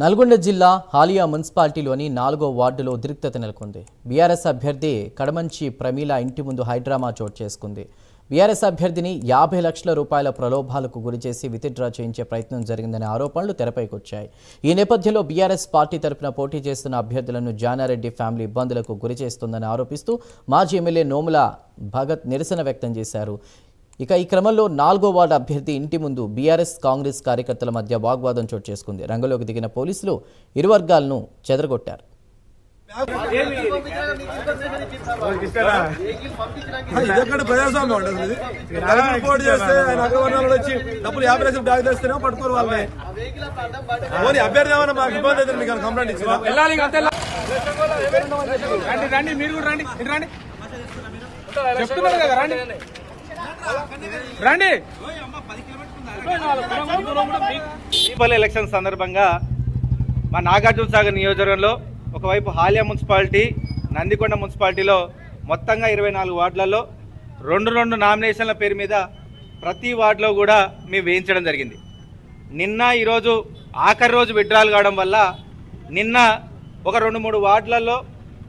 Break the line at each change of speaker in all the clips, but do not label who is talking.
నల్గొండ జిల్లా హాలియా మున్సిపాలిటీలోని నాలుగో వార్డులో ఉద్రిక్తత నెలకొంది. బీఆర్ఎస్ అభ్యర్థి కడమంచి ప్రమీల ఇంటి ముందు హైడ్రామా చోటు చేసుకుంది. బీఆర్ఎస్ అభ్యర్థిని యాభై లక్షల రూపాయల ప్రలోభాలకు గురిచేసి విత్డ్రా చేయించే ప్రయత్నం జరిగిందనే ఆరోపణలు తెరపైకొచ్చాయి. ఈ నేపథ్యంలో బీఆర్ఎస్ పార్టీ తరపున పోటీ చేస్తున్న అభ్యర్థులను జానారెడ్డి ఫ్యామిలీ ఇబ్బందులకు గురి చేస్తుందని ఆరోపిస్తూ మాజీ ఎమ్మెల్యే నోముల భగత్ నిరసన వ్యక్తం చేశారు. ఇక ఈ క్రమంలో నాలుగో వార్డు అభ్యర్థి ఇంటి ముందు బీఆర్ఎస్ కాంగ్రెస్ కార్యకర్తల మధ్య వాగ్వాదం చోటు చేసుకుంది. రంగంలోకి దిగిన పోలీసులు ఇరు వర్గాలను చెదరగొట్టారు.
ఇదెక్కడ ప్రజాస్వామ్యం ఉంటుంది ఇది. రైతులు పోటీ చేస్తే ఆయన అగ్రవర్ణాలు వచ్చి డబ్బులు యాభై లక్షలు బ్యాగ్ తెస్తేనే పట్టుకోరు వాళ్ళని. ఓని అభ్యర్థి ఏమన్నా మాకు ఇబ్బంది అయితే మీకు కంప్లైంట్ ఇచ్చిన
వెళ్ళాలి ఇంకా అంతే. రండి రండి మీరు కూడా రండి ఇటు రండి. చెప్తున్నారు కదా రండి. రండి.
మున్సిపల్ ఎలక్షన్ సందర్భంగా మా నాగార్జున సాగర్ నియోజకవర్గంలో ఒకవైపు హాలియా మున్సిపాలిటీ నందికొండ మున్సిపాలిటీలో మొత్తంగా ఇరవై నాలుగు వార్డులలో రెండు రెండు నామినేషన్ల పేరు మీద ప్రతి వార్డులో కూడా మేము వేయించడం జరిగింది. నిన్న ఈరోజు ఆఖరి రోజు విడ్రాల్ కావడం వల్ల నిన్న ఒక రెండు మూడు వార్డులలో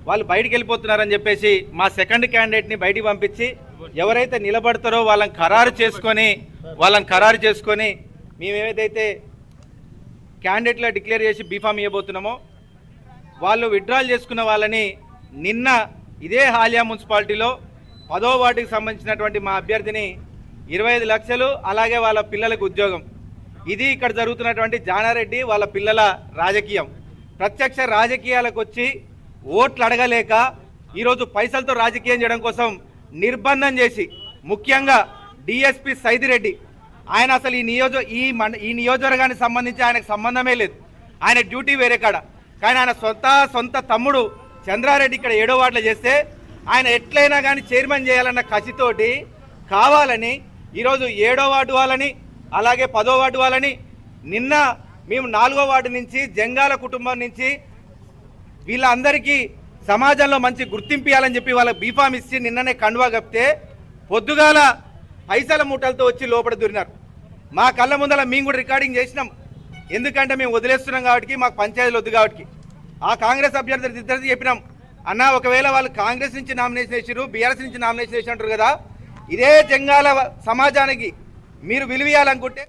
వాళ్ళు బయటికి వెళ్ళిపోతున్నారని చెప్పేసి మా సెకండ్ క్యాండిడేట్ని బయటికి పంపించి ఎవరైతే నిలబడతారో వాళ్ళని ఖరారు చేసుకొని వాళ్ళని ఖరారు చేసుకొని మేము ఏదైతే క్యాండిడేట్లా డిక్లేర్ చేసి బీఫామ్ ఇవ్వబోతున్నామో వాళ్ళు విత్డ్రాల్ చేసుకున్న వాళ్ళని నిన్న ఇదే హాలియా మున్సిపాలిటీలో పదో వార్డుకి సంబంధించినటువంటి మా అభ్యర్థిని ఇరవై ఐదు లక్షలు అలాగే వాళ్ళ పిల్లలకు ఉద్యోగం. ఇది ఇక్కడ జరుగుతున్నటువంటి జానారెడ్డి వాళ్ళ పిల్లల రాజకీయం. ప్రత్యక్ష రాజకీయాలకు వచ్చి ఓట్లు అడగలేక ఈరోజు పైసలతో రాజకీయం చేయడం కోసం నిర్బంధం చేసి ముఖ్యంగా డిఎస్పి సైదిరెడ్డి ఆయన అసలు ఈ నియోజక ఈ మండ ఈ నియోజకవర్గానికి సంబంధించి ఆయనకు సంబంధమే లేదు. ఆయన డ్యూటీ వేరే కాడ. కానీ ఆయన సొంత సొంత తమ్ముడు చంద్రారెడ్డి ఇక్కడ ఏడో వార్డులో చేస్తే ఆయన ఎట్లయినా కానీ చైర్మన్ చేయాలన్న కసితోటి కావాలని ఈరోజు ఏడో వార్డు వాళ్ళని అలాగే పదో వార్డు వాళ్ళని నిన్న మేము నాలుగో వార్డు నుంచి జంగాల కుటుంబం నుంచి వీళ్ళందరికీ సమాజంలో మంచి గుర్తింపు ఇవ్వాలని చెప్పి వాళ్ళకి బీఫామ్ ఇచ్చి నిన్ననే కండువా కప్తే పొద్దుగాల పైసల మూటలతో వచ్చి లోపల దూరినారు. మా కళ్ళ ముందల మేము కూడా రికార్డింగ్ చేసినాం. ఎందుకంటే మేము వదిలేస్తున్నాం కాబట్టి మాకు పంచాయతీలు వద్దు కాబట్టి. ఆ కాంగ్రెస్ అభ్యర్థులు ఇద్దరికి చెప్పినాం. అన్న ఒకవేళ వాళ్ళు కాంగ్రెస్ నుంచి నామినేషన్ వేసారు బీఆర్ఎస్ నుంచి నామినేషన్ వేసి అంటారు కదా ఇదే జంగాల సమాజానికి మీరు విలువియాలనుకుంటే